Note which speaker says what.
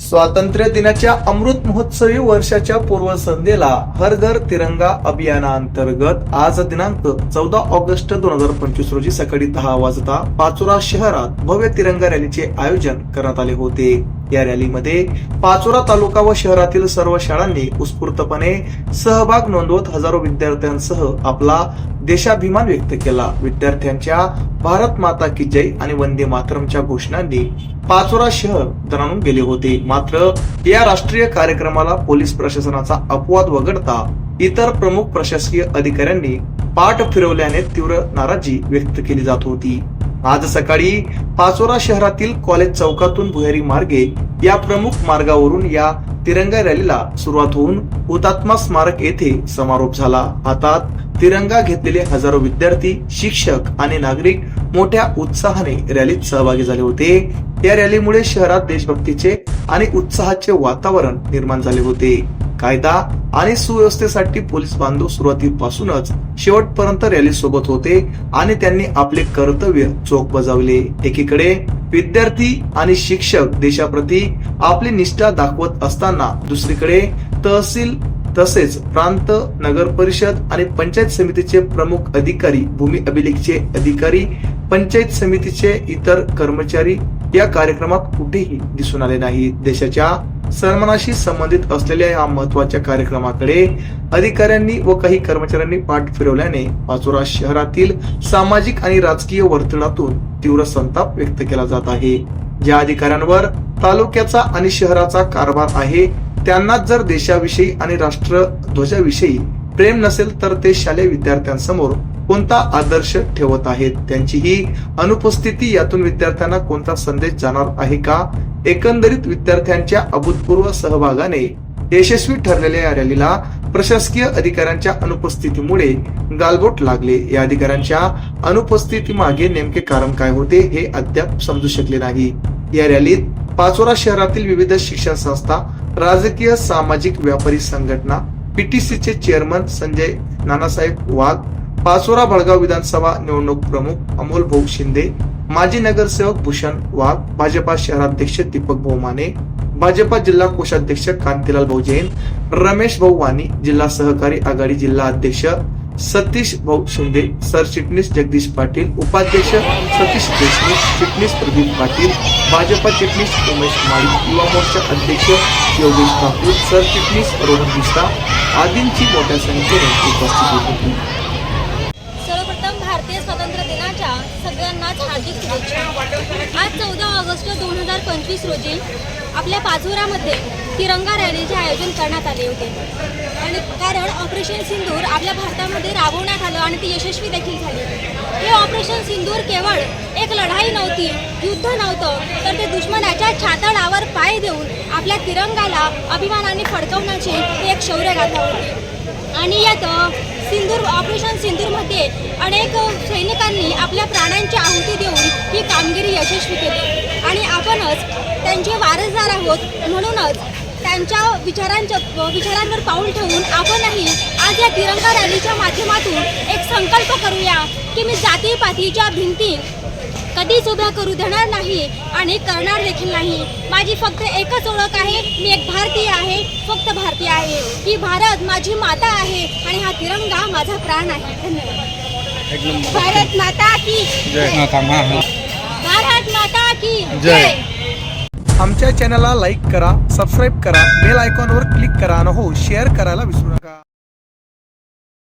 Speaker 1: स्वातंत्र्य दिनाच्या अमृत महोत्सवी वर्षाच्या पूर्वसंध्येला हर घर तिरंगा अभियानाअंतर्गत आज दिनांक चौदा ऑगस्ट दोन हजार पंचवीस रोजी सकाळी दहा वाजता पाचोरा शहरात भव्य तिरंगा रॅलीचे आयोजन करण्यात आले होते. या रॅलीमध्ये पाचोरा तालुका व शहरातील सर्व शाळांनी उत्स्फूर्तपणे सहभाग नोंदवत हजारो विद्यार्थ्यांसह आपला देशाभिमान व्यक्त केला. विद्यार्थ्यांच्या भारत माता की जय आणि वंदे मातरमच्या घोषणांनी पाचोरा शहर दणाणून गेले होते. मात्र या राष्ट्रीय कार्यक्रमाला पोलीस प्रशासनाचा अपवाद वगळता इतर प्रमुख प्रशासकीय अधिकाऱ्यांनी पाठ फिरवल्याने तीव्र नाराजी व्यक्त केली जात होती. आज सकाळी पाचोरा शहरातील कॉलेज चौकातून भुयारी मार्गे या प्रमुख मार्गावरून या तिरंगा रॅलीला सुरुवात होऊन हुतात्मा स्मारक येथे समारोप झाला. हातात तिरंगा घेतलेले हजारो विद्यार्थी शिक्षक आणि नागरिक मोठ्या उत्साहाने रॅलीत सहभागी झाले होते. या रॅलीमुळे शहरात देशभक्तीचे आणि उत्साहाचे वातावरण निर्माण झाले होते. कायदा आणि सुव्यवस्थेसाठी पोलीस बांधव सुरुवातीपासूनच शेवटपर्यंत रॅली सोबत होते आणि त्यांनी आपले कर्तव्य चोख बजावले. एकीकडे विद्यार्थी आणि शिक्षक देशाप्रती आपली निष्ठा दाखवत असताना दुसरीकडे तहसील तसेच प्रांत नगर परिषद आणि पंचायत समितीचे प्रमुख अधिकारी भूमी अभिलेखचे अधिकारी पंचायत समितीचे इतर कर्मचारी या कार्यक्रमात कुठेही दिसून आले नाही देशाच्या सन्मानाशी संबंधित असलेल्या या महत्त्वाच्या कार्यक्रमाकडे अधिकाऱ्यांनी व काही कर्मचाऱ्यांनी पाठ फिरवल्याने पाचोरा शहरातील सामाजिक आणि राजकीय वर्तुळातून तीव्र संताप व्यक्त केला जात आहे. ज्या अधिकाऱ्यांवर तालुक्याचा आणि शहराचा कारभार आहे त्यांना जर देशाविषयी आणि राष्ट्रध्वजाविषयी प्रेम नसेल तर ते शालेय विद्यार्थ्यांसमोर कोणता आदर्श ठेवत आहेत? त्यांची ही अनुपस्थिती यातून विद्यार्थ्यांना कोणता संदेश जाणार आहे का? एकंदरीत विद्यार्थ्यांच्या अभूतपूर्व सहभागाने यशस्वी ठरलेल्या या रॅलीला प्रशासकीय अधिकाऱ्यांच्या अनुपस्थितीमुळे गालबोट लागले. या अधिकाऱ्यांच्या अनुपस्थिती मागे नेमके कारण काय होते हे अद्याप समजू शकले नाही. या रॅलीत पाचोरा शहरातील विविध शिक्षण संस्था राजकीय सामाजिक व्यापारी संघटना पीटीसीचे चेअरमन संजय नानासाहेब वाघ पाचोरा भडगाव विधानसभा निवडणूक प्रमुख अमोल भाऊ शिंदे माजी नगरसेवक भूषण वाघ भाजपा शहराध्यक्ष दीपक भाऊ माने भाजपा जिल्हा कोषाध्यक्ष कांतीलाल भाऊ जैन रमेश भाऊ वाणी जिल्हा सहकारी आघाडी जिल्हा अध्यक्ष सतीश भाऊ शिंदे सरचिटणीस जगदीश पाटील उपाध्यक्ष सतीश देशमुख चिटणीस प्रदीप पाटील भाजपा चिटणीस उमेश माळी युवा मोर्चा अध्यक्ष योगेश ठाकूर सरचिटणीस रोहन मिश्रा आदींची मोठ्या संख्येने उपस्थिती होती
Speaker 2: सर्वप्रथम भारतीय स्वातंत्र्य दिनाच्या सगळ्यांनाच हार्दिक शुभेच्छा. आज चौदा ऑगस्ट दोन हजार पंचवीस रोजी आपल्या पाचोऱ्यामध्ये तिरंगा रॅलीचे आयोजन करण्यात आले होते. आणि कारण ऑपरेशन सिंदूर आपल्या भारतामध्ये राबवण्यात आलं आणि ती यशस्वी देखील झाली. हे ऑपरेशन सिंदूर केवळ एक लढाई नव्हती युद्ध नव्हतं तर ते दुश्मनाच्या छातडावर पाय देऊन आपल्या तिरंगाला अभिमानाने फडकवण्याची एक शौर्यगाथा होती. आणि यात सिंदूर ऑपरेशन सिंदूरमध्ये अनेक सैनिकांनी आपल्या प्राणांची आहुती देऊन ही कामगिरी यशस्वी केली. आणि आपणच त्यांचे वारसदार आहोत म्हणूनच त्यांच्या विचारांच्या विचारांवर पाऊल ठेवून आपणही आज या तिरंगा रॅलीच्या माध्यमातून एक संकल्प करूया की मी जाती पातीच्या भिंती कधीच उभ्या करू देणार नाही आणि करणार देखील नाही. माझी फक्त एकच ओळख आहे मी एक भारतीय आहे फक्त भारतीय आहे. ही भारत माझी माता आहे आणि हा तिरंगा माझा प्राण आहे. धन्यवाद. भारत माता की जय. भारत माता की जय.
Speaker 1: आमच्या चॅनलला लाईक करा सबस्क्राईब करा बेल आयकॉनवर क्लिक करा आणि हो शेअर करायला विसरू नका.